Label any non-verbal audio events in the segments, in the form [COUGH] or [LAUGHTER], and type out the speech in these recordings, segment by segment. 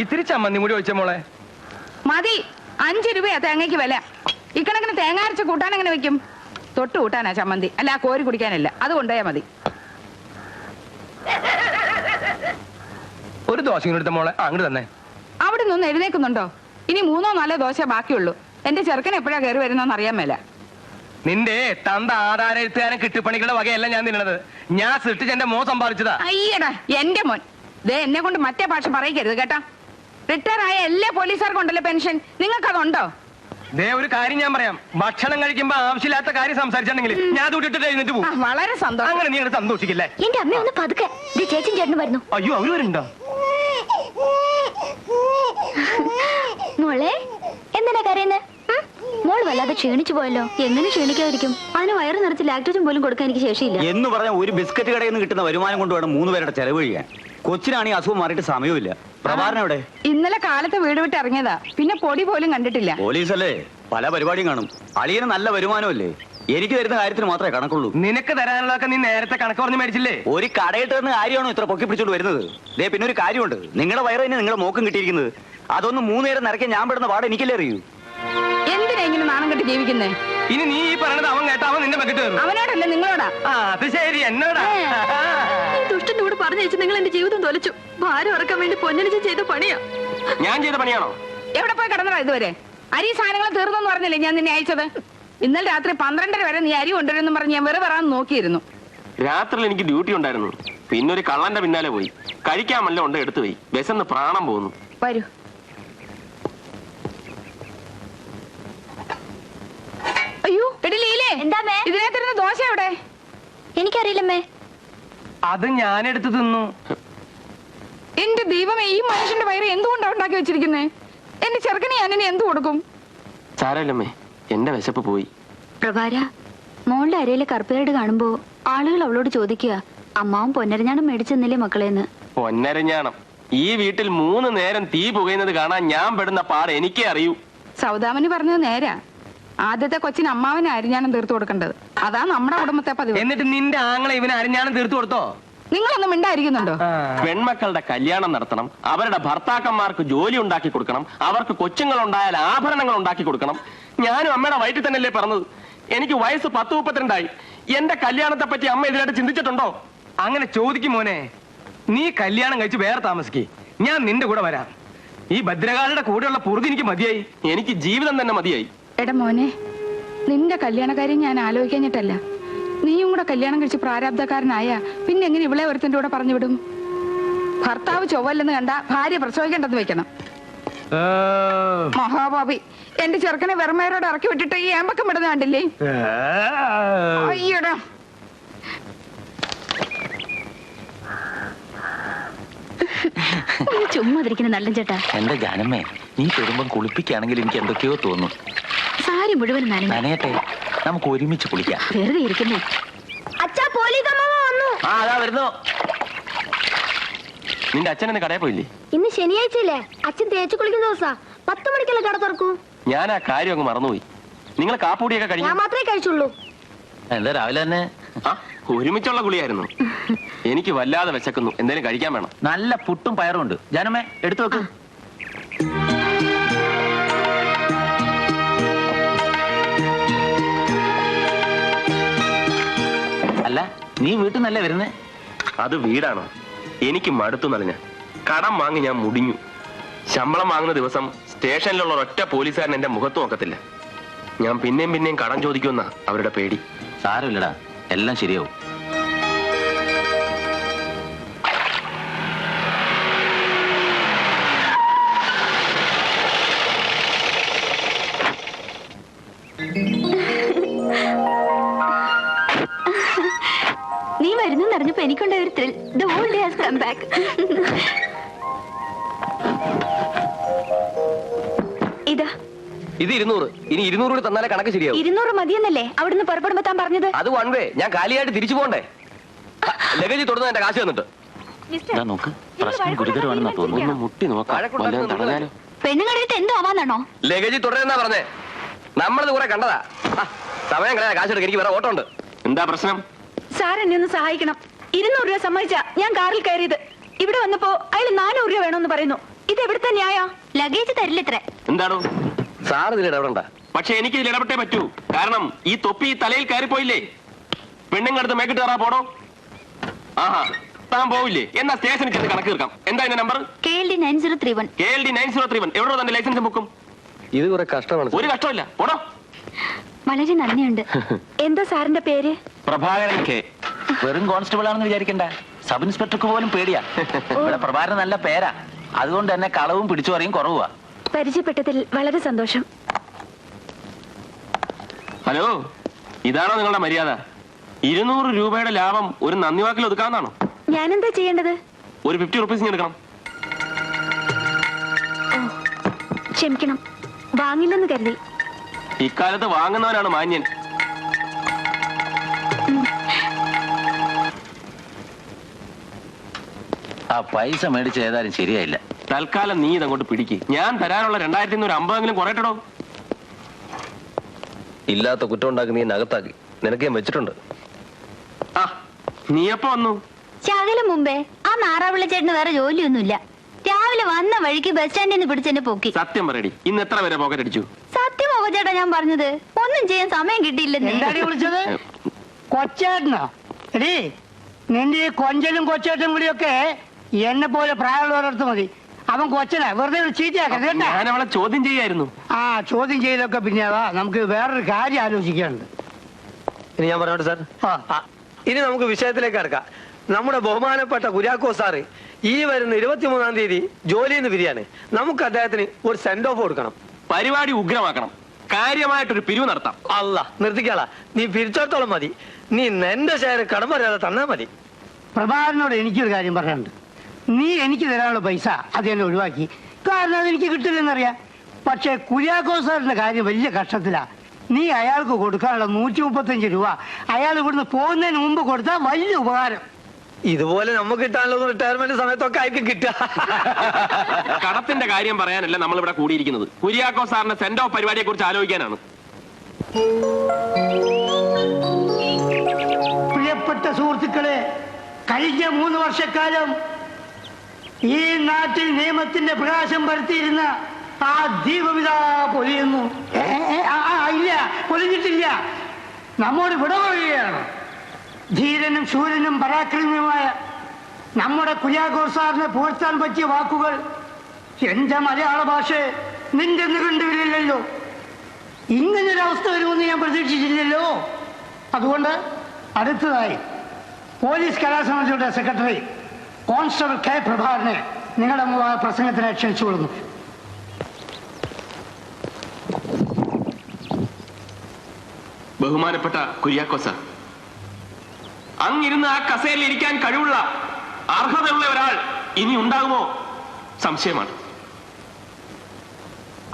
ഇത്തിരി ചമ്മന്തി മുടി ഒഴിച്ച മോളെ. മതി അഞ്ചു രൂപയാ തേങ്ങയ്ക്ക് വില. ഇക്കണക്കിന് തേങ്ങ അരച്ച് കൂട്ടാൻ എങ്ങനെ വെക്കും? തൊട്ട് കൂട്ടാനാ ചമ്മന്തി. അല്ല ആ കോരി കുടിക്കാനല്ല. അത് കൊണ്ടുപോയാ മതി. ഒരു ദോശ എടുത്ത മോളെ. അങ്ങോട്ട് തന്നെ. അവിടെ നിന്ന് എഴുന്നേക്കുന്നുണ്ടോ ഇനി മൂന്നോ നാലോ ദോശ ബാക്കിയുള്ളൂ. എന്റെ ചെറുക്കൻ എപ്പോഴാ കയറി വരുന്നോന്ന് അറിയാൻ മേല. നിന്റെ തന്ത ആധാര എഴുത്തുകാരൻ കിട്ടിപ്പണികളുടെ വകയല്ല ഞാൻ നിന്നത് ഞാൻ സൃഷ്ടിച്ച് എന്റെ മോ സമ്പാദിച്ചതാ. അയ്യടാ എന്റെ മോൻ. ദേ എന്നെ കൊണ്ട് മറ്റേ ഭാഷ പറയിക്കരുത് കേട്ടാ? റിട്ടയർ ആയ എല്ലാ പോലീസുകാർക്കും ഉണ്ടല്ലോ പെൻഷൻ? നിങ്ങൾക്ക് അതുണ്ടോ ദേ ഒരു കാര്യം ഞാൻ പറയാം. ഭക്ഷണം കഴിക്കുമ്പോ ആവശ്യമില്ലാത്ത കാര്യം സംസാരിച്ചിട്ടുണ്ടെങ്കിൽ ഞാൻ ദൂട്ടിട്ട് എഴുന്നിട്ട് ആ, വളരെ സന്തോഷം. അങ്ങനെ നീ സന്തോഷിക്കില്ലേ? എന്റെ അമ്മ ഒന്ന് പതുക്കെ. ദേ ചേച്ചൻ ചേട്ടന് വരുന്നു. അയ്യോ അവർ വരുന്നുണ്ടോ? മോളെ എന്തിനാ കരയുന്നത് മോൾ വല്ലാതെ ക്ഷീണിച്ചു പോയല്ലോ. എങ്ങനെ ക്ഷീണിക്കാതിരിക്കും? അതിന് വയറ് നിറച്ച് ലാക്ടോജൻ പോലും കൊടുക്കാൻ എനിക്ക് ശേഷിയില്ല. എന്ന് പറഞ്ഞ ഒരു ബിസ്ക്കറ്റ് കടയിൽ നിന്ന് കിട്ടുന്ന വരുമാനം കൊണ്ട് വേണം മൂന്ന് പേരുടെ ചെലവ് കഴിയാൻ കൊച്ചിനാണ് ഈ അസുഖം മാറിയിട്ട് സമയമില്ല പ്രഭാകരൻ എവിടെ? ഇന്നലെ കാലത്ത് വീട് വിട്ട് ഇറങ്ങിയതാ. പിന്നെ പൊടി പോലും കണ്ടിട്ടില്ല. പോലീസ് അല്ലേ പല പരിപാടിയും കാണും. അളിയന് നല്ല വരുമാനമല്ലേ? എനിക്ക് തരുന്ന കാര്യത്തിന് മാത്രമേ കണക്കുള്ളൂ. നിനക്ക് തരാനുള്ളതൊക്കെ നീ നേരത്തെ കണക്ക് പറഞ്ഞ് മേടിച്ചില്ലേ? ഒരു കടയിട്ട് തന്നെ കാര്യമാണോ ഇത്ര പൊക്കി പിടിച്ചോണ്ട് വരുന്നത്? ദേ പിന്നെ ഒരു കാര്യമുണ്ട്. നിങ്ങളുടെ വയറ് തന്നെ നിങ്ങളുടെ മോക്കും കിട്ടിയിരിക്കുന്നത്. അതൊന്ന് മൂന്ന് നേരം നിറയ്ക്കാൻ ഞാൻ പെടുന്ന പാട് എനിക്കല്ലേ അറിയൂ? എന്തിനാ ഇങ്ങനെ നാണം കെട്ട് ജീവിക്കുന്നേ? ഇനി നീ ഈ പറയണത് അവൻ കേട്ടാ അവൻ നിന്റെ മെക്കിട്ട് അവനോടല്ലേ നിങ്ങളോടാ? ആ അത് ശരി എന്നോടാ. ദുഷ്ടന്റെ കൂടെ പറഞ്ഞയച്ച് നിങ്ങൾ എന്റെ ജീവിതം തൊലച്ചു. ഭാരം ഇറക്കാൻ വേണ്ടി പൊന്നണിച്ച് ചെയ്ത പണിയാ. ഞാൻ ചെയ്ത പണിയാണോ? എവിടെ പോയി കിടന്നടാ ഇതുവരെ? അരി സാധനങ്ങൾ തീർന്നെന്ന് പറഞ്ഞില്ലേ ഞാൻ നിന്നെ അയച്ചത്? ഇന്നലെ രാത്രി പന്ത്രണ്ടര വരെ നീ അരി കൊണ്ടുവരുമെന്ന് പറഞ്ഞ് ഞാൻ വെറുതെ വരാൻ നോക്കിയിരുന്നു. രാത്രിയിൽ എനിക്ക് ഡ്യൂട്ടി ഉണ്ടായിരുന്നു. പിന്നെ ഒരു കള്ളന്റെ പിന്നാലെ പോയി. കഴിക്കാമല്ലോ ഉണ്ട് എടുത്തു പോയി. വിശന്ന് പ്രാണം പോകുന്നു. വരൂ. അയ്യോ എടിലീലേ എന്താമ്മേ? ഇതിനകത്തിരുന്ന ദോശ എവിടെ? എനിക്കറിയില്ലമ്മേ. അത് ഞാൻ എടുത്ത് തിന്നു. എന്റെ ദൈവമേ ഈ മനുഷ്യന്റെ വയറ് എന്തുകൊണ്ടാ ഉണ്ടാക്കി വെച്ചിരിക്കുന്നേ? എന്റെ ചെറുക്കനെ ഞാൻ ഇനി എന്ത് കൊടുക്കും? സാരല്ലമ്മേ എന്റെ വിശപ്പ് പോയി. പ്രഭാര മോളുടെ അരയിലെ കറുപ്പേട് കാണുമ്പോ ആളുകൾ അവളോട് ചോദിക്കുക അമ്മാവും പൊന്നരഞ്ഞാണം മേടിച്ചെന്നില്ലേ മക്കളെന്ന്? പൊന്നരഞ്ഞാണം. ഈ വീട്ടിൽ മൂന്ന് നേരം തീ പുകയുന്നത് കാണാൻ ഞാൻ പെടുന്ന പാട് എനിക്കേ അറിയൂ. സൗദാമന് പറഞ്ഞത് നേരാ. ആദ്യത്തെ കൊച്ചിന് അമ്മാവിനെ അരിഞ്ഞാനും തീർത്തു കൊടുക്കേണ്ടത്. അതാ നമ്മുടെ കുടുംബത്തെ പതിവ്. എന്നിട്ട് നിന്റെ ആങ്ങളെ ഇവന് അരിഞ്ഞാനും തീർത്തു കൊടുത്തോ? നിങ്ങളൊന്നും മിണ്ടായിരിക്കുന്നുണ്ടോ? പെൺമക്കളുടെ കല്യാണം നടത്തണം അവരുടെ ഭർത്താക്കന്മാർക്ക് ജോലി ഉണ്ടാക്കി കൊടുക്കണം അവർക്ക് കൊച്ചുങ്ങൾ ഉണ്ടായാൽ ആഭരണങ്ങൾ ഉണ്ടാക്കി കൊടുക്കണം. ഞാനും അമ്മയുടെ വയറ്റിൽ തന്നെയല്ലേ പറഞ്ഞത് എനിക്ക് വയസ്സ് പത്ത് മുപ്പത്തിരണ്ടായി. എന്റെ കല്യാണത്തെ പറ്റി അമ്മ ഇതിനായിട്ട് ചിന്തിച്ചിട്ടുണ്ടോ? അങ്ങനെ ചോദിക്കും മോനെ. നീ കല്യാണം കഴിച്ച് വേറെ താമസിക്കേ. ഞാൻ നിന്റെ കൂടെ വരാം. ഈ ഭദ്രകാലയുടെ കൂടെയുള്ള പൊറുതി എനിക്ക് മതിയായി. എനിക്ക് ജീവിതം തന്നെ മതിയായി. എടാ മോനെ നിന്റെ കല്യാണകാര്യം ഞാൻ ആലോചിക്കാഞ്ഞിട്ടല്ല. നീയും കൂടെ കല്യാണം കഴിച്ച് പ്രാരാബ്ധക്കാരനായ പിന്നെ എങ്ങനെ ഇവളെ ഒരുത്തിന്റെ കൂടെ പറഞ്ഞു വിടും? ഭർത്താവ് ചൊവ്വല്ലെന്ന് കണ്ട ഭാര്യ പ്രസവിക്കേണ്ടെന്ന് വെക്കണം. മഹാബാബി എന്റെ ചെറുക്കനെ വെറുമേരോട് ഇറക്കി വിട്ടിട്ട് ഈ ഏമ്പക്കം വിടുന്ന കണ്ടില്ലേ? അയ്യടാ. ചുമ്മാതിരിക്കുന്ന നല്ല ചേട്ടാ എന്റെ ജാനമ്മേ നീ പെരുമ്പം കുളിപ്പിക്കുകയാണെങ്കിൽ എനിക്ക് എന്തൊക്കെയോ തോന്നും. സാരി മുഴുവൻ നനയട്ടെ നമുക്ക് ഒരുമിച്ച് കുളിക്കാം. വെറുതെ ഇരിക്കുന്നേ. അച്ഛാ പോലീസ് അമ്മ വന്നു. ആ അതാ വരുന്നു. നിന്റെ അച്ഛൻ എന്നെ കടയിൽ പോയില്ലേ? ഇന്ന് ശനിയാഴ്ചയല്ലേ? അച്ഛൻ തേച്ചു കുളിക്കുന്ന ദിവസാ. പത്ത് മണിക്കല്ലേ കട തുറക്കൂ? ഞാൻ ആ കാര്യം അങ്ങ് മറന്നുപോയി. നിങ്ങൾ കാപ്പൂടിയൊക്കെ കഴിഞ്ഞു ഞാൻ മാത്രമേ കഴിച്ചുള്ളൂ. എന്താ രാവിലെ തന്നെ? ആ ഒരുമിച്ചുള്ള കുളിയായിരുന്നു. [LAUGHS] എനിക്ക് വല്ലാതെ വിശക്കുന്നു. എന്തേലും കഴിക്കാൻ വേണം. നല്ല പുട്ടും പയറും ഉണ്ട്. ജനമേ എടുത്തു വെക്ക്. നീ വീട്ടിൽ നിന്നല്ലേ വരുന്നേ? അത് വീടാണോ. എനിക്ക് മടുത്തു നിറഞ്ഞ. കടം വാങ്ങി ഞാൻ മുടിഞ്ഞു. ശമ്പളം വാങ്ങുന്ന ദിവസം സ്റ്റേഷനിലുള്ള ഒറ്റ പോലീസുകാരൻ എന്റെ മുഖത്ത് നോക്കത്തില്ല. ഞാൻ പിന്നെയും പിന്നെയും കടം ചോദിക്കുന്ന അവരുടെ പേടി. സാരമില്ലടാ. എല്ലാം ശരിയാവും. കം ബാക്ക് ഇതാ. ഇത് ഇരുന്നൂറ്. ഇനി ഇരുന്നൂറ് കൂടി തന്നാലേ കണക്ക് ശരിയാവും. ഇരുന്നൂറ് മതിയെന്നല്ലേ? അവിടുന്ന് പുറപ്പെടുമ്പോ താൻ പറഞ്ഞത്? അത് വൺ വേ ഞാൻ കാലിയായിട്ട് തിരിച്ചു പോണ്ടേ ലഗേജ് തുടർന്ന് എന്റെ കാശ് തന്നിട്ട്. ഇതാ നോക്ക്. പ്രശ്നം ഗുരുതരമാണെന്നാ തോന്നുന്നു. മുട്ടി നോക്കാം. പെണ്ണുങ്ങളുടെ എന്തോ ആവാന്നാണോ? ലഗേജ് തുടരുന്നാ പറഞ്ഞേ. നമ്മളിത് കുറെ കണ്ടതാ. സമയം കളയാ കാശ് എടുക്ക. എനിക്ക് വേറെ ഓട്ടം ഉണ്ട് എന്താ പ്രശ്നം? സാർ എന്നെ ഒന്ന് സഹായിക്കണം. ഇരുന്നൂറ് രൂപ സമ്മതിച്ച ഞാൻ കാറിൽ കയറിയത്. ഇവിടെ വന്നപ്പോ അയാൾ നാനൂറ് രൂപ വേണമെന്ന് പറയുന്നു. ഇത് എവിടുത്തെ ന്യായ? ലഗേജ് തരില്ലത്രേ എന്താണോ? സാർ ഇതിൽ ഇടപെടണ്ട. പക്ഷെ എനിക്ക് ഇതിൽ ഇടപെട്ടേ പറ്റൂ. കാരണം ഈ തൊപ്പി ഈ തലയിൽ കയറിപ്പോയില്ലേ? പെണ്ണുങ്ങടുത്ത് മേക്കിട്ട് കയറാ പോടോ ആഹാ താൻ പോവില്ലേ? എന്നാ സ്റ്റേഷനിൽ ചെന്ന് കണക്ക് തീർക്കാം. എന്താ എന്റെ number? K L D nine zero three one. K L D nine zero three one. എവിടെ തന്നെ ലൈസൻസ് ബുക്കും? ഇത് കുറെ കഷ്ടമാണ് ഒരു കഷ്ടമില്ല പോടോ. വളരെ നന്ദിയുണ്ട്. [LAUGHS] എന്താ സാറിന്റെ പേര്? പ്രഭാകരൻ കെ. വെറും കോൺസ്റ്റബിൾ ആണെന്ന് വിചാരിക്കണ്ട. സബ് ഇൻസ്പെക്ടർക്ക് പോലും പേടിയാ. ഇവിടെ പ്രഭാരം നല്ല പേരാ. അതുകൊണ്ട് തന്നെ കളവും പിടിച്ചു പറയും കുറവാ പരിചയപ്പെട്ടതിൽ വളരെ സന്തോഷം. ഹലോ ഇതാണോ നിങ്ങളുടെ മര്യാദ? ഇരുന്നൂറ് രൂപയുടെ ലാഭം ഒരു നന്ദി വാക്കിൽ ഒതുക്കാന്നാണോ ഞാനെന്താ ചെയ്യേണ്ടത്? ഒരു ഫിഫ്റ്റി റുപ്പീസ് എടുക്കണം. ക്ഷമിക്കണം. വാങ്ങില്ലെന്ന് കരുതി. ഇക്കാലത്ത് വാങ്ങുന്നവനാണ് മാന്യൻ. ആ പൈസ മേടിച്ച് ഏതായാലും ശരിയായില്ല. തൽക്കാലം നീ ഇതങ്ങോട്ട് പിടിക്ക്. ഞാൻ തരാനുള്ള രണ്ടായിരത്തി ഒരു അമ്പതെങ്കിലും കുറയട്ടോ ഇല്ലാത്ത കുറ്റം ഉണ്ടാക്കി നീ നകത്താക്കി നിനക്ക് ഞാൻ വെച്ചിട്ടുണ്ട്. ആ നീ എപ്പോ വന്നു? ശകലം മുമ്പേ ആ നാറാവിള്ള ചേട്ടന് വേറെ ജോലിയൊന്നുമില്ല. രാവിലെ വന്ന വഴിക്ക് ബസ് സ്റ്റാൻഡിൽ നിന്ന് പിടിച്ചെന്നെ പോക്കി. സത്യം പറയടി. ഇന്ന് എത്ര പേരെ പോക്കറ്റ് അടിച്ചു? സത്യമോ ചേട്ടാ ഞാൻ പറഞ്ഞത്. ഒന്നും ചെയ്യാൻ സമയം കിട്ടിയില്ലെന്ന്. എന്താടി വിളിച്ചത്? കൊച്ചേട്ടനോ? എടീ നിന്റെ ഈ കൊഞ്ചലും കൊച്ചേട്ടനും കൂടിയൊക്കെ എന്നെ പോലെ പ്രായമുള്ളവരടുത്ത് മതി. അവൻ കൊച്ചനാ. വെറുതെ ഒരു ചീത്തയാക്കരുത് കേട്ടാ? ഞാൻ അവളെ ചോദ്യം ചെയ്യായിരുന്നു. ആ ചോദ്യം ചെയ്തൊക്കെ പിന്നെ അതാ നമുക്ക് വേറൊരു കാര്യം ആലോചിക്കാനുണ്ട്. ഇനി ഞാൻ പറഞ്ഞോട്ടെ സാർ? ആ. ഇനി നമുക്ക് വിഷയത്തിലേക്ക് കിടക്കാം. നമ്മുടെ ബഹുമാനപ്പെട്ട കുര്യാക്കോ സാറ് ഈ വരുന്ന ഇരുപത്തിമൂന്നാം തീയതി ജോലിയിൽ നിന്ന് പിരിയാണ്. നമുക്ക് അദ്ദേഹത്തിന് ഒരു സെൻഡ് ഓഫ് കൊടുക്കണം. പരിപാടി ഉഗ്രമാക്കണം. കാര്യമായിട്ടൊരു പിരിവ് നടത്താം. അല്ല നിർത്തിക്കാളാ. നീ പിരിച്ചോടത്തോളം മതി. നീ നിന്റെ ഷെയർ കടം പറയാതെ തന്നാ മതി. പ്രഭാകരനോട് എനിക്കൊരു കാര്യം പറയാനുണ്ട്. നീ എനിക്ക് തരാനുള്ള പൈസ അത് എന്നെ ഒഴിവാക്കി. കാരണം അതെനിക്ക് കിട്ടില്ലെന്നറിയാ. പക്ഷേ കുര്യാക്കോ സാറിന്റെ കാര്യം വലിയ കഷ്ടത്തിലാ. നീ അയാൾക്ക് കൊടുക്കാനുള്ള നൂറ്റി മുപ്പത്തഞ്ച് രൂപ അയാൾ ഇവിടുന്ന് പോകുന്നതിന് മുമ്പ് കൊടുത്താൽ വലിയ ഉപകാരം. ഇതുപോലെ നമുക്ക് കിട്ടാനുള്ള റിട്ടയർമെന്റ് സമയത്തൊക്കെ ആയിരിക്കും കിട്ടുക. കടത്തിന്റെ കാര്യം പറയാനല്ല നമ്മൾ ഇവിടെ കൂടിയിരിക്കുന്നത്. കുര്യാക്കോ സാറിന്റെ സെന്റ് ഓഫ് പരിപാടിയെ കുറിച്ച് ആലോചിക്കാനാണ്. പ്രിയപ്പെട്ട സുഹൃത്തുക്കളെ കഴിഞ്ഞ മൂന്ന് വർഷക്കാലം ഈ നാട്ടിൽ നിയമത്തിന്റെ പ്രകാശം പരത്തിയിരുന്ന ആ ദീപവിത പൊലിയുന്നു. ഇല്ല പൊലിഞ്ഞിട്ടില്ല. നമ്മോട് വിട ധീരനും ശൂരനും പരാക്രമിയുമായ നമ്മുടെ കുര്യാക്കോർ സാറിനെ പുകഴ്ത്താൻ പറ്റിയ വാക്കുകൾ എന്റെ മലയാള ഭാഷ നിന്റെ കണ്ടുവരില്ലല്ലോ ഇങ്ങനൊരവസ്ഥ വരുമെന്ന് ഞാൻ പ്രതീക്ഷിച്ചില്ലല്ലോ. അതുകൊണ്ട് അടുത്തതായി പോലീസ് കലാസമിതിയുടെ സെക്രട്ടറി കോൺസ്റ്റബിൾ കെ പ്രഭാകരനെ നിങ്ങളുടെ പ്രസംഗത്തിന് ക്ഷണിച്ചുകൊള്ളുന്നു ബഹുമാനപ്പെട്ട കുര്യാക്കോ സാർ അങ്ങിരുന്ന് ആ കസേരയിൽ ഇരിക്കാൻ കഴിവുള്ള അർഹതയുള്ള ഒരാൾ ഇനി ഉണ്ടാകുമോ? സംശയമാണ്.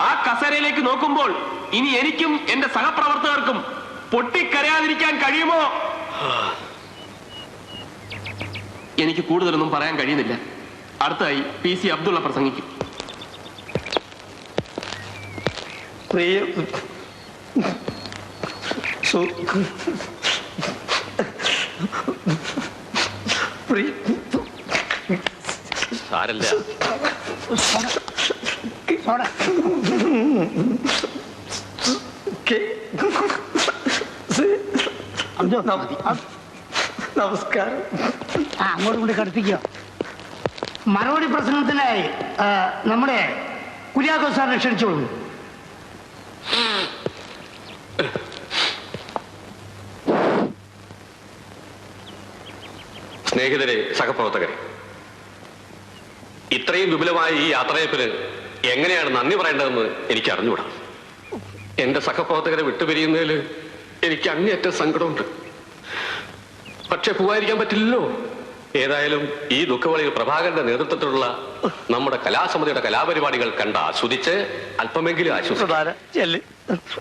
ആ കസേരയിലേക്ക് നോക്കുമ്പോൾ ഇനി എനിക്കും എന്റെ സഹപ്രവർത്തകർക്കും പൊട്ടിക്കരയാതിരിക്കാൻ കഴിയുമോ? എനിക്ക് കൂടുതലൊന്നും പറയാൻ കഴിയുന്നില്ല. അടുത്തായി പി സി അബ്ദുള്ള പ്രസംഗിക്കും. പ്രിയ സാരല്ല. നമസ്കാരം. അങ്ങോട്ട് കൊണ്ട് കടുപ്പിക്കുക മറുപടി പ്രസംഗത്തിനായി നമ്മുടെ കുര്യാക്കോ സാറിനെ ക്ഷണിച്ചോളൂ. സ്നേഹിതരെ സഹപ്രവർത്തകരെ ഇത്രയും വിപുലമായ ഈ യാത്രയപ്പിന് എങ്ങനെയാണ് നന്ദി പറയേണ്ടതെന്ന് എനിക്ക് അറിഞ്ഞുകൂടാ. എന്റെ സഹപ്രവർത്തകരെ വിട്ടുപിരിയുന്നതിൽ എനിക്ക് അങ്ങേയറ്റം സങ്കടമുണ്ട്. പക്ഷെ പോവാതിരിക്കാൻ പറ്റില്ലല്ലോ. ഏതായാലും ഈ ദുഃഖവളിയിൽ പ്രഭാകരന്റെ നേതൃത്വത്തിലുള്ള നമ്മുടെ കലാസമിതിയുടെ കലാപരിപാടികൾ കണ്ട് ആസ്വദിച്ച് അല്പമെങ്കിലും ആശ്വസിച്ചു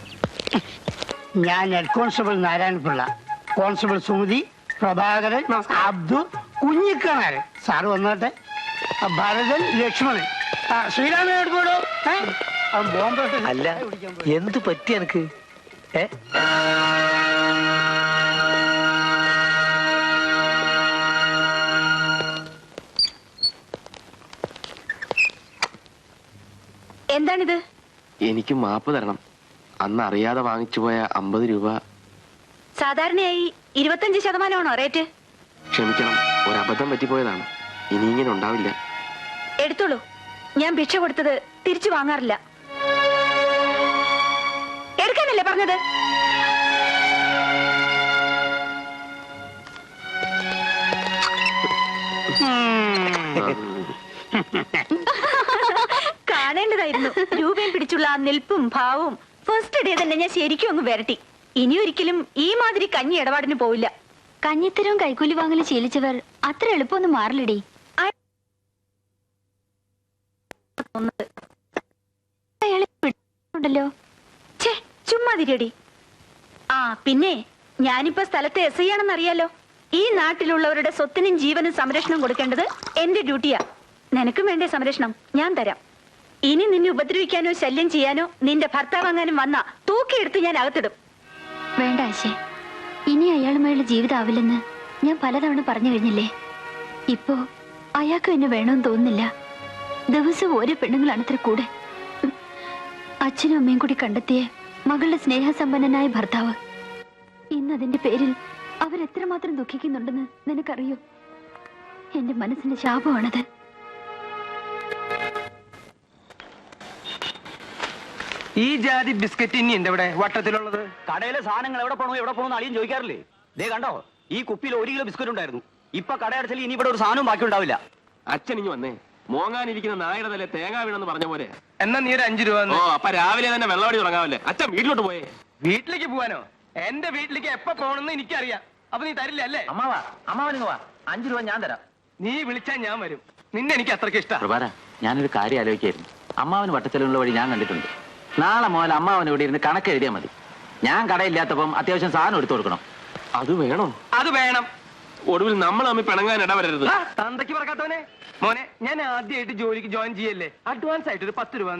ഞാൻ head constable Narayanapillai constable Sumathi Prabhakaran Abdu Kunhikkanaran sir വന്നോട്ടെ. ആ, ഭരതൻ ലക്ഷ്മണൻ. ആ, ശ്രീരാമൻ ബോംബെ അല്ല എന്ത് പറ്റി എനിക്ക്? ഏ? എന്താണിത്? എനിക്ക് മാപ്പ് തരണം. അന്ന് അറിയാതെ വാങ്ങിച്ചു പോയ അമ്പത് രൂപ. സാധാരണയായി ഇരുപത്തഞ്ച് ശതമാനമാണോ റേറ്റ്? ക്ഷമിക്കണം ഒരു അബദ്ധം പറ്റിപ്പോയതാണ്. ഇനി ഇങ്ങനെ ഉണ്ടാവില്ല. എടുത്തോളൂ. ഞാൻ ഭിക്ഷ കൊടുത്തത് തിരിച്ചു വാങ്ങാറില്ല. എടുക്കാനല്ലേ പറഞ്ഞത്? [LAUGHS] കാണേണ്ടതായിരുന്നു. രൂപയും പിടിച്ചുള്ള ആ നിൽപ്പും ഭാവവും. ഫസ്റ്റ് ഡേ തന്നെ ഞാൻ ശരിക്കും അങ്ങ് വരട്ടി. ഇനി ഒരിക്കലും ഈ മാതിരി കഞ്ഞി ഇടപാടിന് പോവില്ല. കഞ്ഞിത്തരവും കൈക്കൂലി വാങ്ങലും ശീലിച്ചവർ അത്ര എളുപ്പമൊന്നും മാറില്ലടി. ചുമ്മാതിരിയടി പിടിച്ചിട്ടുണ്ടല്ലോ ഛേ ചുമ്മാ തിരിയടി ആ പിന്നെ ഞാനിപ്പോ സ്ഥലത്തെ എസ് ഐ ആണെന്ന് അറിയാലോ ഈ നാട്ടിലുള്ളവരുടെ സ്വത്തിനും ജീവനും സംരക്ഷണം കൊടുക്കേണ്ടത് എന്റെ ഡ്യൂട്ടിയാ നിനക്കും വേണ്ട സംരക്ഷണം? ഞാൻ തരാം. ഇനി നിന്നെ ഉപദ്രവിക്കാനോ ശല്യം ചെയ്യാനോ നിന്റെ ഭർത്താവാങ്ങാനും വന്ന തൂക്കിയെടുത്ത് ഞാൻ അകത്തിടും. വേണ്ട ആശേ. ഇനി അയാളുമായുള്ള ജീവിതം ആവില്ലെന്ന് ഞാൻ പലതവണ പറഞ്ഞു കഴിഞ്ഞില്ലേ? ഇപ്പോ അയാൾക്ക് എന്നെ വേണമെന്ന് തോന്നുന്നില്ല. ദിവസം ഓരോ പെണ്ണുങ്ങളാണ് ഇത്ര കൂടെ. അച്ഛനും അമ്മയും കൂടി കണ്ടെത്തിയ മകളുടെ സ്നേഹസമ്പന്നനായ ഭർത്താവ്. ഇന്ന് അതിന്റെ പേരിൽ അവരെത്രമാത്രം ദുഃഖിക്കുന്നുണ്ടെന്ന് നിനക്കറിയോ? എന്റെ മനസ്സിന്റെ ശാപമാണത്. ഈ ജാതി ബിസ്ക്കറ്റ് ഇനി എന്റെ ഇവിടെ വട്ടത്തിലുള്ളത്? കടയിലെ സാധനങ്ങൾ എവിടെ പോണോ എവിടെ പോണോ അളിയും ചോദിക്കാറില്ലേ? ദേ കണ്ടോ ഈ കുപ്പിയിൽ ഒരു കിലോ ബിസ്ക്കറ്റ് ഉണ്ടായിരുന്നു. ഇപ്പൊ കടയടച്ചാൽ ഇനി ഇവിടെ ഒരു സാധനവും ബാക്കി ഉണ്ടാവില്ല. അച്ഛൻ ഇനി വന്നേ. മോങ്ങാനിരിക്കുന്ന നായയുടെ തല തേങ്ങ വീണെന്ന് പറഞ്ഞ പോലെ. എന്നാ നീ ഒരു അഞ്ചു രൂപ ഓ അപ്പൊ രാവിലെ തന്നെ വെള്ളമടി തുടങ്ങാവല്ലേ അച്ഛൻ വീട്ടിലോട്ട് പോയേ. വീട്ടിലേക്ക് പോവാനോ? എന്റെ വീട്ടിലേക്ക് എപ്പോ പോണെന്ന് എനിക്കറിയാം. അപ്പൊ നീ തരില്ല അല്ലേ? അമ്മാവാ അമ്മാവനിങ്ങ് വാ. അഞ്ചു രൂപ ഞാൻ തരാം. നീ വിളിച്ചാൽ ഞാൻ വരും. നിന്നെ എനിക്ക് അത്രയ്ക്ക് ഇഷ്ടം. പ്രഭാര ഞാനൊരു കാര്യം ആലോചിക്കായിരുന്നു. അമ്മാവന് വട്ടച്ചെലവുള്ള വഴി ഞാൻ കണ്ടിട്ടുണ്ട്. നാളെ മുതൽ അമ്മാവൻ ഇവിടെ ഇരുന്ന് കണക്ക് എഴുതിയാൽ മതി. ഞാൻ കടയില്ലാത്തപ്പം അത്യാവശ്യം സാധനം എടുത്തു കൊടുക്കണം. അത് വേണം. അത് വേണം. ഒടുവിൽ നമ്മൾ തമ്മിൽ പിണങ്ങാൻ ഇടവരരുത്. തന്തയ്ക്ക് പറക്കാത്തവനെ. മോനെ ഞാൻ ആദ്യമായിട്ട് ജോലിക്ക് ജോയിൻ ചെയ്യല്ലേ? അഡ്വാൻസ് ആയിട്ട് ഒരു പത്ത് രൂപ.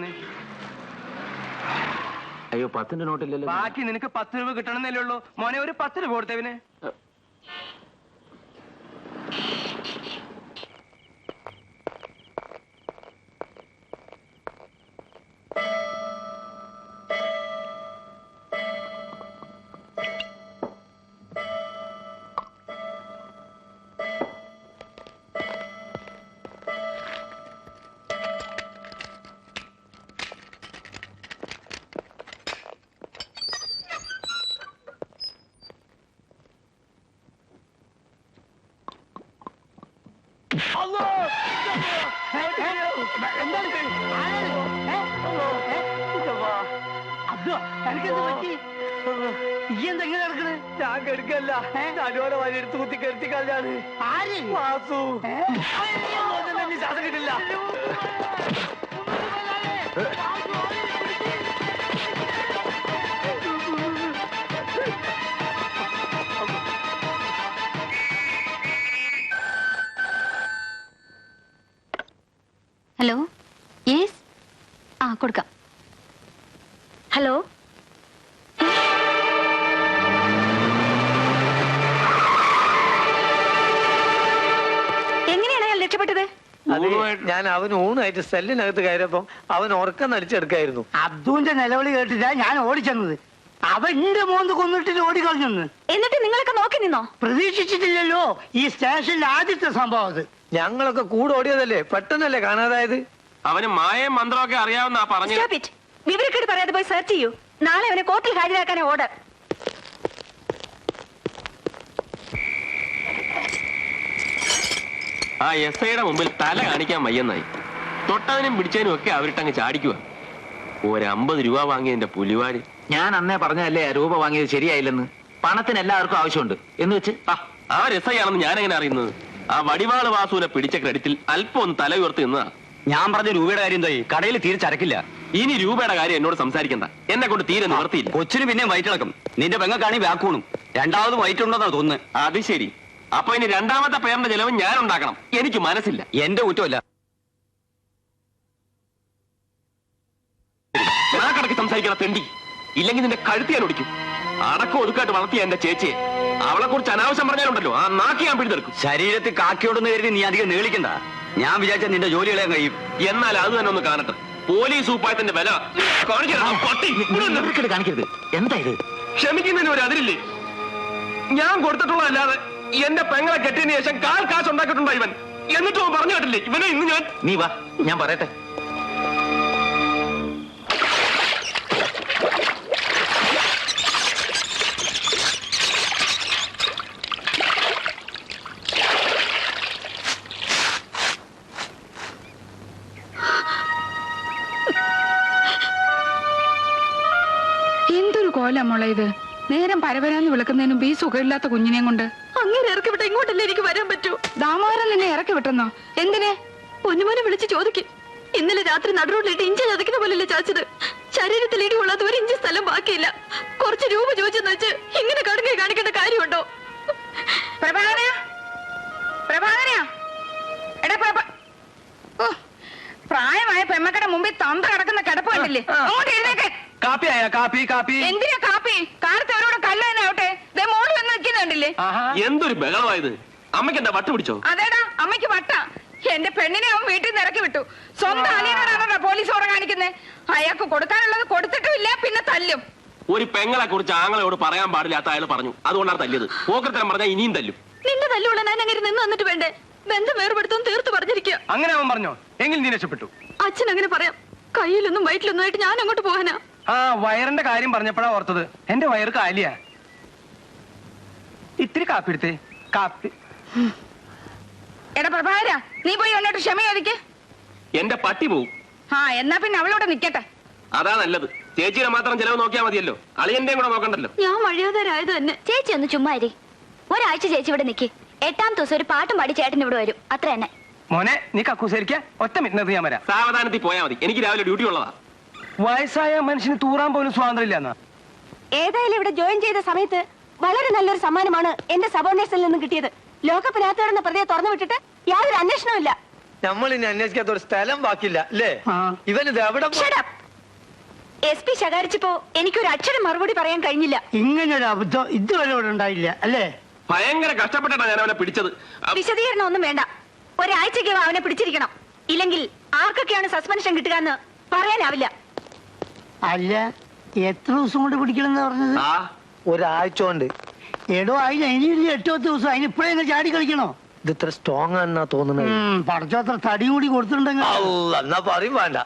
അയ്യോ പത്തിന്റെ നോട്ടില്ലല്ലോ ബാക്കി നിനക്ക് പത്ത് രൂപ കിട്ടണമെന്നല്ലേ ഉള്ളൂ. മോനെ ഒരു പത്ത് രൂപ കൊടുത്തവന് എന്തെങ്കിലും നടക്കണ്? ഞാൻ കെടുക്കല്ല. നല്ലോണം വരി എടുത്ത് കുത്തി കെടുത്തി കളഞ്ഞാണ് ആര്? വാസു. ഏ? മോനെ നീ ശ്വാസം കിട്ടില്ല. ഹലോ? യെസ്? ആ കൊടുക്കാം. ഹലോ? എങ്ങനെയാണ് അയാൾ രക്ഷപ്പെട്ടത്? അത് ഞാൻ അവൻ ഊണായിട്ട് സെല്ലിനകത്ത് കയറിയപ്പോ അവൻ ഉറക്കം നടിച്ചെടുക്കായിരുന്നു. അബ്ദുവിന്റെ നിലവിളി കേട്ടിട്ടാ ഞാൻ ഓടിച്ചെന്നത്. അവൻ എന്റെ മോന്ത് കൊന്നിട്ട് ഓടിക്കളഞ്ഞെന്ന്. എന്നിട്ട് നിങ്ങളൊക്കെ നോക്കി നിന്നോ? പ്രതീക്ഷിച്ചിട്ടില്ലല്ലോ ഈ സ്റ്റേഷനിൽ ആദ്യത്തെ സംഭവം അത്. ഞങ്ങളൊക്കെ കൂടെ ഓടിയതല്ലേ? പെട്ടെന്നല്ലേ കാണാതായത്? അവന് മായയും മന്ത്രമൊക്കെ അറിയാവുന്ന പറഞ്ഞു. വിവരക്കേട് പറയാതെ പോയി സെർച്ച് ചെയ്യൂ. നാളെ അവനെ കോർട്ടിൽ ഹാജരാക്കാനേ ഓർഡർ ആ എസ് ഐയുടെ മുമ്പിൽ തല കാണിക്കാൻ വയ്യെന്നായി. തൊട്ടതിനും പിടിച്ചതിനും ഒക്കെ അവരിട്ടങ്ങ് ചാടിക്കുക ഒരമ്പത് രൂപ വാങ്ങിയതിന്റെ പുലിവാര് ഞാൻ അന്നേ പറഞ്ഞല്ലേ രൂപ വാങ്ങിയത് ശരിയായില്ലെന്ന്. പണത്തിന് എല്ലാവർക്കും ആവശ്യമുണ്ട്. എന്ന് വെച്ച് ആ, ആ എസ് ഐ ആണെന്ന് ഞാൻ എങ്ങനെ അറിയുന്നത്? ആ വടിവാൾ വാസുവിനെ പിടിച്ച ക്രെഡിറ്റിൽ അല്പം ഒന്ന് തല ഉയർത്തി നിന്നതാ. ഞാൻ പറഞ്ഞ രൂപയുടെ കാര്യം എന്തായി? കടയിൽ തിരിച്ചരക്കില്ല ഇനി രൂപയുടെ കാര്യം എന്നോട് സംസാരിക്കണ്ട. എന്നെ കൊണ്ട് തീരെ നിവർത്തിയില്ല. കൊച്ചിന് പിന്നെ വയറ്റിളക്കും. നിന്റെ പെങ്ങക്കാണി വ്യാക്കൂണും രണ്ടാമത് വയറ്റുണ്ടെന്നാ തോന്നുന്നു. അത് ശരി. അപ്പൊ ഇനി രണ്ടാമത്തെ പേരിന്റെ ചെലവ് ഞാൻ ഉണ്ടാക്കണം. എനിക്ക് മനസ്സില്ല. എന്റെ കുറ്റമല്ല. നാക്കടക്കി സംസാരിക്കണ തെണ്ടി. ഇല്ലെങ്കിൽ നിന്റെ കഴുത്തി ഞാൻ ഒടിക്കും. അടക്കം ഒതുക്കായിട്ട് വളർത്തിയ എന്റെ ചേച്ചിയെ. അവളെ കുറിച്ച് അനാവശ്യം പറഞ്ഞാലുണ്ടല്ലോ. ആ നാക്കി ഞാൻ പിടിതെടുക്കും ശരീരത്തിൽ കാക്കിയോടുന്ന് കരുതി നീ അധികം നീളിക്കണ്ട. ഞാൻ വിചാരിച്ച നിന്റെ ജോലി കളയാൻ കഴിയും. എന്നാൽ അത് തന്നെ ഒന്ന് കാണട്ടെ. പോലീസ് ഉപ്പായത്തിന്റെ വില കാണിക്കരുത് കാണിക്കരുത്. എന്താ ഇത്? ക്ഷമിക്കുന്നതിന് ഒരു അതിരില്ലേ? ഞാൻ കൊടുത്തിട്ടുള്ളതല്ലാതെ എന്റെ പെങ്ങളെ കെട്ടിയതിന് ശേഷം കാൽ കാശ് ഉണ്ടാക്കിയിട്ടുണ്ടോ ഇവൻ? എന്നിട്ടും പറഞ്ഞു കേട്ടില്ലേ? ഇവനെ ഇന്ന് ഞാൻ നീ വാ ഞാൻ പറയട്ടെ. ഇത് നേരം പരപരാന്ന് വിളിക്കുന്നതിനും ഈ സുഖമില്ലാത്ത കുഞ്ഞിനെയും കൊണ്ട്. അങ്ങനെ ഇറക്കി വിട്ട ഇങ്ങോട്ടല്ലേ എനിക്ക് വരാൻ പറ്റൂ? ദാമോദരൻ നിന്നെ ഇറക്കി വിട്ടെന്നോ? എന്തിനെ? പൊന്നുമോനെ വിളിച്ച് ചോദിക്കും. ഇന്നലെ രാത്രി നടുറോഡിലിട്ട് ഇഞ്ചി ചതക്കുന്ന പോലല്ലേ ചാച്ചത്? ശരീരത്തിൽ ഇടി കൊള്ളാത്ത ഒരു ഇഞ്ചി സ്ഥലം ബാക്കിയില്ല. കുറച്ച് രൂപ ചോദിച്ചെന്ന് വെച്ച് ഇങ്ങനെ കടുങ്ങി കാണിക്കേണ്ട കാര്യമുണ്ടോ? പ്രഭാകര പ്രഭാകര എടാ പ്രഭ ഓ പ്രായമായ പെമ്മക്കടെ മുമ്പിൽ തന്ത കിടക്കുന്ന കിടപ്പ് കണ്ടില്ലേ? അങ്ങോട്ട് എഴുന്നേക്ക്. കാപ്പി ആയ? കാപ്പി കാപ്പി. എന്തിനാ കല്ല് തന്നെ ആവട്ടെ? വന്ന് നിൽക്കുന്നുണ്ടില്ലേ? എന്തൊരു ബഹളമായത്? അമ്മയ്ക്ക് എന്താ വട്ട് പിടിച്ചോ? അതേടാ അമ്മയ്ക്ക് വട്ട. എന്റെ പെണ്ണിനെ അവൻ വീട്ടിൽ നിന്ന് ഇറക്കി വിട്ടു. സ്വന്തം അനിയനോടാണോ പോലീസ് ഓറ കാണിക്കുന്നത് അയാൾക്ക് കൊടുക്കാനുള്ളത് കൊടുത്തിട്ടുമില്ല പിന്നെ തല്ലും. ഒരു പെങ്ങളെ കുറിച്ച് ആങ്ങളോട് പറയാൻ പാടില്ലാത്ത അയാൾ പറഞ്ഞു. അതുകൊണ്ടാണ് തല്ലിയത്. പോക്കർത്തരം പറഞ്ഞാൽ ഇനിയും തല്ലും. നിന്റെ തല്ലുള്ള ഞാൻ അങ്ങനെ നിന്ന് വന്നിട്ട് വേണ്ടേ? ബന്ധം വേർപെടുത്തും തീർത്ത് പറഞ്ഞിരിക്കുക. അങ്ങനെ അവൻ പറഞ്ഞോ? എങ്കിൽ നീ രക്ഷപ്പെട്ടു. അച്ഛൻ അങ്ങനെ പറയാം. കയ്യിലൊന്നും വയറ്റിലൊന്നും ആയിട്ട് ഞാൻ അങ്ങോട്ട് പോകാനാ. ആ വയറിന്റെ കാര്യം പറഞ്ഞപ്പോഴാ ഓർത്തത്. എന്റെ വയറ് കാലിയാ. ഇത്തിരി കാപ്പി എടുത്തേ കാപ്പി. എടാ പ്രഭാകര നീ പോയി എന്നോട്ട് ക്ഷമ ചോദിക്ക്. എന്റെ പട്ടി പോവും. ആ എന്നാ പിന്നെ അവളോട് നിക്കട്ടെ. അതാ നല്ലത്. ചേച്ചിയുടെ മാത്രം ചെലവ് നോക്കിയാൽ മതിയല്ലോ. അളിയന്റെയും കൂടെ നോക്കണ്ടല്ലോ. ഞാൻ വഴിയോതരായത് തന്നെ. ചേച്ചി ഒന്ന് ചുമ്മാ ഇരി. ഒരാഴ്ച ചേച്ചി ഇവിടെ നിക്ക്. എട്ടാം ദിവസം ഒരു പാട്ടും പാടി ചേട്ടൻ ഇവിടെ വരും. അത്ര തന്നെ. മോനെ നീ കക്കൂസരിക്ക ഒറ്റ മിനിറ്റ് ഞാൻ വരാം. സാവധാനത്തിൽ പോയാൽ മതി. എനിക്ക് രാവിലെ ഡ്യൂട്ടി ഉള്ളതാ. വയസ്സായ മനുഷ്യന് തൂറാൻ പോലും സ്വാതന്ത്ര്യം ഇല്ലെന്നാ ഏതായാലും ഇവിടെ ജോയിൻ ചെയ്ത സമയത്ത് വളരെ നല്ലൊരു സമ്മാനമാണ് എന്റെ സബോർഡിനേഴ്സിൽ നിന്ന് കിട്ടിയത്. ലോകപ്പിനകത്ത് കിടന്ന പ്രതിയെ തുറന്നു വിട്ടിട്ട് യാതൊരു അന്വേഷണവും ഇല്ല. നമ്മൾ ഇനി അന്വേഷിക്കാത്ത ഒരു സ്ഥലം ബാക്കിയില്ല അല്ലേ. ഇവനിത് എവിടെ പോ- എസ് പി ശകാരിച്ചപ്പോ എനിക്കൊരു അക്ഷരം മറുപടി പറയാൻ കഴിഞ്ഞില്ല. ഇങ്ങനൊരു അബദ്ധം ഇതുവരെ ഇവിടെ ഉണ്ടായില്ല അല്ലേ? ഭയങ്കര കഷ്ടപ്പെട്ടാണ് ഞാൻ അവനെ പിടിച്ചത് വിശദീകരണം ഒന്നും വേണ്ട. ഒരാഴ്ചക്കകം അവനെ പിടിച്ചിരിക്കണം. ഇല്ലെങ്കിൽ ആർക്കൊക്കെയാണ് സസ്പെൻഷൻ കിട്ടുക എന്ന് പറയാനാവില്ല. അല്ല എത്ര ദിവസം കൊണ്ട് പിടിക്കണമെന്ന് പറഞ്ഞത്? ആ ഒരാഴ്ച കൊണ്ട്. എടോ അതിന് ഇനി ഒരു എട്ടോ പത്ത് ദിവസം അതിന് ഇപ്പോഴേ ചാടി കളിക്കണോ? ഇത് ഇത്ര സ്ട്രോങ് ആണെന്നാ തോന്നുന്നത്. ഉം, പടച്ചോത്ര തടി കൂടി കൊടുത്തിട്ടുണ്ടെങ്കിൽ എന്നാ പറയും വേണ്ട.